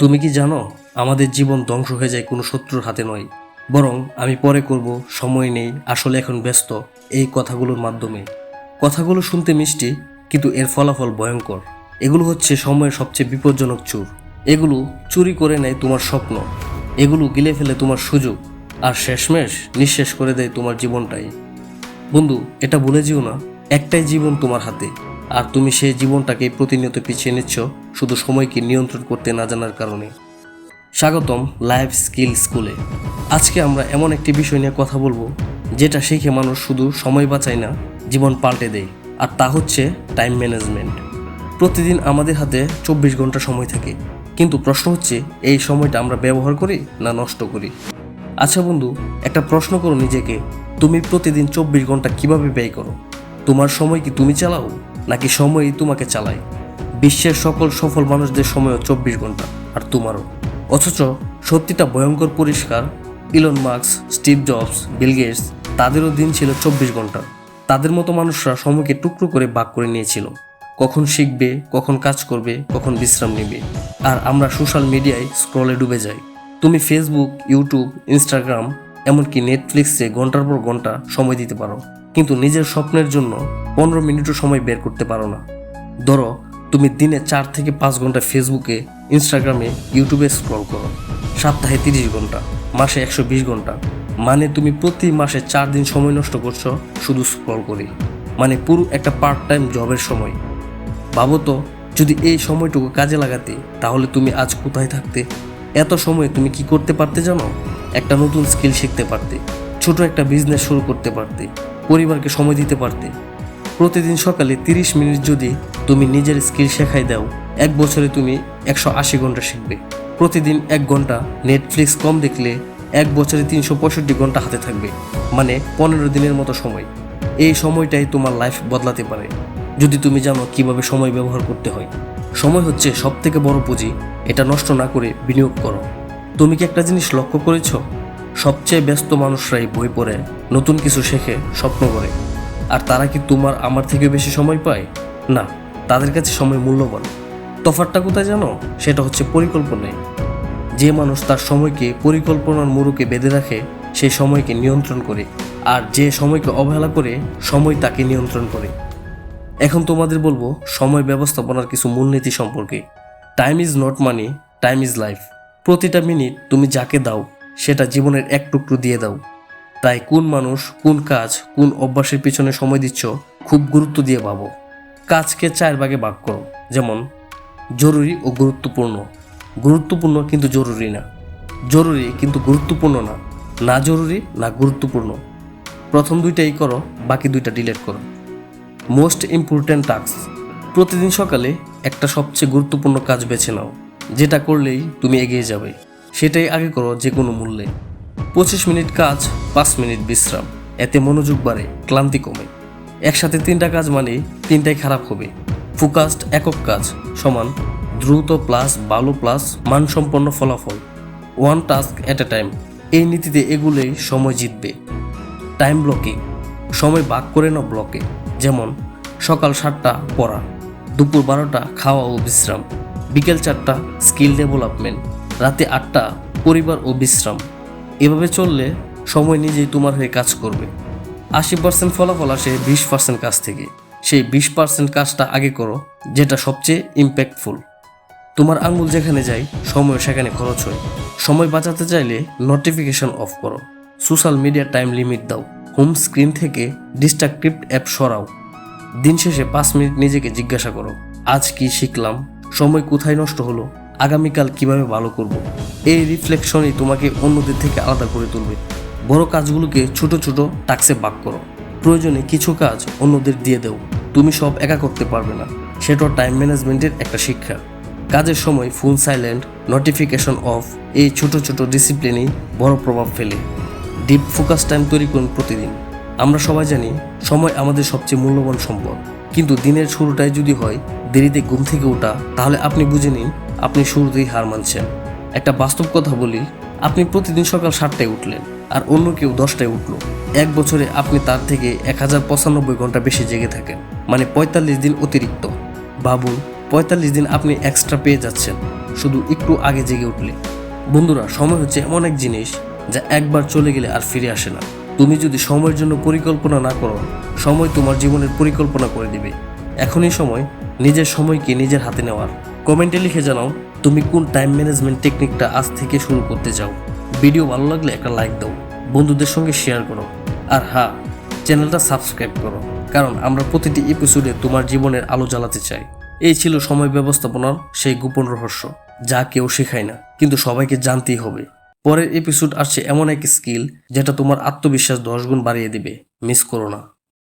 তুমি কি জানো, আমাদের জীবন ধ্বংস হয়ে যায় কোনো শত্রুর হাতে নয়। বরং আমি পরে করব, সময় নেই, আসলে এখন ব্যস্ত এই কথাগুলোর মাধ্যমে। কথাগুলো শুনতে মিষ্টি, কিন্তু এর ফলাফল ভয়ঙ্কর। এগুলো হচ্ছে সময়ের সবচেয়ে বিপজ্জনক চুর। এগুলো চুরি করে নেয় তোমার স্বপ্ন। এগুলো গিলে ফেলে তোমার সুযোগ। আর শেষমেশ নিঃশেষ করে দেয় তোমার জীবনটাই। বন্ধু, এটা ভুলে যেও না, একটাই জীবন তোমার হাতে। আর তুমি সেই জীবনটাকে প্রতিনিয়ত পিছিয়ে নিচ্ছ, শুধু সময়কে নিয়ন্ত্রণ করতে না জানার কারণে। স্বাগতম লাইফ স্কিল স্কুলে। আজকে আমরা এমন একটি বিষয় নিয়ে কথা বলব, যেটা শিখে মানুষ শুধু সময় বাঁচায় না, জীবন পাল্টে দেয়, আর তা হচ্ছে টাইম ম্যানেজমেন্ট প্রতিদিন আমাদের হাতে চব্বিশ ঘণ্টা সময় থাকে, কিন্তু প্রশ্ন হচ্ছে, এই সময়টা আমরা ব্যবহার করি না নষ্ট করি? আচ্ছা বন্ধু, একটা প্রশ্ন করো নিজেকে, তুমি প্রতিদিন চব্বিশ ঘণ্টা কীভাবে ব্যয় করো? তোমার সময় কি তুমি চালাও? নাকি সময়ই তোমাকে চালায় বিশ্বের সকল সফল মানুষদের সময়ও চব্বিশ ঘণ্টা, আর তোমারও। অথচ সত্যিটা ভয়ঙ্কর পরিষ্কার Elon Marks Steve Jobs Bill Gates তাদেরও দিন ছিল চব্বিশ ঘণ্টা। তাদের মতো মানুষরা সময়কে টুকরো করে ভাগ করে নিয়েছিল। কখন শিখবে, কখন কাজ করবে, কখন বিশ্রাম নেবে। আর আমরা সোশ্যাল মিডিয়ায় স্ক্রলে ডুবে যাই। তুমি ফেসবুক ইউটিউব ইনস্টাগ্রাম এমনকি নেটফ্লিক্সে ঘণ্টার পর ঘণ্টা সময় দিতে পারো। কিন্তু নিজের স্বপ্নের জন্য পনেরো মিনিটও সময় বের করতে পারো না। ধরো, তুমি দিনে চার থেকে পাঁচ ঘণ্টা ফেসবুকে, ইনস্টাগ্রামে, ইউটিউবে স্ক্রল করো। সপ্তাহে তিরিশ ঘণ্টা, মাসে একশো বিশ ঘণ্টা। মানে তুমি প্রতি মাসে চার দিন সময় নষ্ট করছ শুধু স্ক্রল করে মানে পুরো একটা পার্ট টাইম জবের সময়। ভাবো তো, যদি এই সময়টুকু কাজে লাগাতে, তাহলে তুমি আজ কোথায় থাকতে? এত সময় তুমি কি করতে পারতে জানো? একটা নতুন স্কিল শিখতে পারতে, ছোট একটা বিজনেস শুরু করতে পারতে, পরিবারকে সময় দিতে পারতে। প্রতিদিন সকালে তিরিশ মিনিট যদি তুমি নিজের স্কিল শেখাই দাও, এক বছরে তুমি একশো আশি ঘণ্টা শিখবে। প্রতিদিন এক ঘণ্টা নেটফ্লিক্স কম দেখলে এক বছরে তিনশো পঁয়ষট্টি ঘণ্টা হাতে থাকবে মানে পনেরো দিনের মতো সময়। এই সময়টাই তোমার লাইফ বদলাতে পারে। যদি তুমি জানো কীভাবে সময় ব্যবহার করতে হয়। সময় হচ্ছে সব থেকে বড় পুঁজি, এটা নষ্ট না করে বিনিয়োগ করো। তুমি কি একটা জিনিস লক্ষ্য করেছ? সবচেয়ে ব্যস্ত মানুষরাই বই পড়ে, নতুন কিছু শেখে, স্বপ্ন করে। আর তারা কি তোমার আমার থেকে বেশি সময় পায়? না, তাদের কাছে সময় মূল্যবান। তফাৎটা কোথায় জানো? সেটা হচ্ছে পরিকল্পনায় যে মানুষ তার সময়কে পরিকল্পনার মুরুকে বেঁধে রাখে সেই সময়কে নিয়ন্ত্রণ করে। আর যে সময়কে অবহেলা করে, সময় তাকে নিয়ন্ত্রণ করে। এখন তোমাদের বলব, সময় ব্যবস্থাপনার কিছু মূলনীতি সম্পর্কে। Time is not money time is life প্রতিটা মিনিট তুমি যাকে দাও, সেটা জীবনের এক টুকরো দিয়ে দাও। তাই কোন মানুষ, কোন কাজ, কোন অভ্যাসের পিছনে সময় দিচ্ছ, খুব গুরুত্ব দিয়ে ভাবো। কাজকে চার ভাগে ভাগ করো, যেমন জরুরি ও গুরুত্বপূর্ণ। গুরুত্বপূর্ণ কিন্তু জরুরি না। জরুরি কিন্তু গুরুত্বপূর্ণ না। না জরুরি, না গুরুত্বপূর্ণ। প্রথম দুইটাই করো, বাকি দুইটা ডিলিট করো। মোস্ট ইম্পর্ট্যান্ট টাস্ক প্রতিদিন সকালে একটা সবচেয়ে গুরুত্বপূর্ণ কাজ বেছে নাও। যেটা করলেই তুমি এগিয়ে যাবে। সেটাই আগে করো যে কোনো মূল্যে। পঁচিশ মিনিট কাজ, পাঁচ মিনিট বিশ্রাম। এতে মনোযোগ বাড়ে, ক্লান্তি কমে। একসাথে তিনটা কাজ মানে তিনটাই খারাপ হবে। ফোকাসড একক কাজ সমান দ্রুত প্লাস ভালো প্লাস মানসম্পন্ন ফলাফল। One task at a time এই নীতিতে এগুলোই সময় জিতবে। টাইম ব্লকিং সময় ভাগ করে নাও ব্লকে যেমন সকাল সাতটা পড়া, দুপুর বারোটা খাওয়া ও বিশ্রাম, বিকেল চারটা স্কিল ডেভেলপমেন্ট রাতে আটটা পরিবার ও বিশ্রাম। এভাবে চললে সময় নিজেই তোমার হয়ে কাজ করবে। আশি পার্সেন্ট ফলাফল আসে বিশ পার্সেন্ট কাজ থেকে। সেই বিশ পার্সেন্ট কাজটা আগে করো, যেটা সবচেয়ে ইম্প্যাক্টফুল তোমার আঙুল যেখানে যায় সময় সেখানে খরচ হয়। সময় বাঁচাতে চাইলে নোটিফিকেশন অফ করো। সোশ্যাল মিডিয়া টাইম লিমিট দাও। হোম স্ক্রিন থেকে ডিস্ট্রাকটিভ অ্যাপ সরাও। দিন শেষে পাঁচ মিনিট নিজেকে জিজ্ঞাসা করো, আজ কি শিখলাম? সময় কোথায় নষ্ট হলো? আগামীকাল কীভাবে ভালো করব। এই রিফ্লেকশনই তোমাকে অন্যদের থেকে আলাদা করে তুলবে। বড় কাজগুলোকে ছোট ছোট টাক্সে ভাগ করো। প্রয়োজনে কিছু কাজ অন্যদের দিয়ে দেও। তুমি সব একা করতে পারবে না। সেটাও টাইম ম্যানেজমেন্টের একটা শিক্ষা। কাজের সময় ফোন সাইলেন্ট নোটিফিকেশন অফ এই ছোট ছোট ডিসিপ্লিনই বড় প্রভাব ফেলে। ডিপ ফোকাস টাইম তৈরি করুন প্রতিদিন। আমরা সবাই জানি, সময় আমাদের সবচেয়ে মূল্যবান সম্পদ। কিন্তু দিনের শুরুটাই যদি হয়, দেরিতে ঘুম থেকে ওঠা, তাহলে আপনি বুঝে নিন আপনি শুরুতেই হার মানছেন। একটা বাস্তব কথা বলি, আপনি প্রতিদিন সকাল সাতটায় উঠলেন আর অন্য কেউ দশটায় উঠল। এক বছরে আপনি তার থেকে এক হাজার পঁচানব্বই ঘণ্টা বেশি জেগে থাকেন মানে পঁয়তাল্লিশ দিন অতিরিক্ত। ভাবুন, পঁয়তাল্লিশ দিন আপনি এক্সট্রা পেয়ে যাচ্ছেন, শুধু একটু আগে জেগে উঠলে। বন্ধুরা, সময় হচ্ছে এমন এক জিনিস যা একবার চলে গেলে আর ফিরে আসে না। তুমি যদি সময়ের জন্য পরিকল্পনা না করো, সময় তোমার জীবনের পরিকল্পনা করে দিবে। এখনই সময়, নিজের সময়কে নিজের হাতে নেওয়ার। কমেন্টে লিখে জানাও তুমি কোন টাইম ম্যানেজমেন্ট টেকনিকটা আজ থেকে শুরু করতে চাও। ভিডিও ভালো লাগলে একটা লাইক দাও, বন্ধুদের সঙ্গে শেয়ার করো। আর হ্যাঁ চ্যানেলটা সাবস্ক্রাইব করো, কারণ আমরা প্রতিটি এপিসোডে তোমার জীবনের আলো জ্বালাতে চাই। এই ছিল সময় ব্যবস্থাপনার সেই গোপন রহস্য, যা কেউ শেখায় না, কিন্তু সবাইকে জানতেই হবে। পরের এপিসোড আসছে এমন এক স্কিল যেটা তোমার আত্মবিশ্বাস দশ গুণ বাড়িয়ে দিবে। মিস করো না।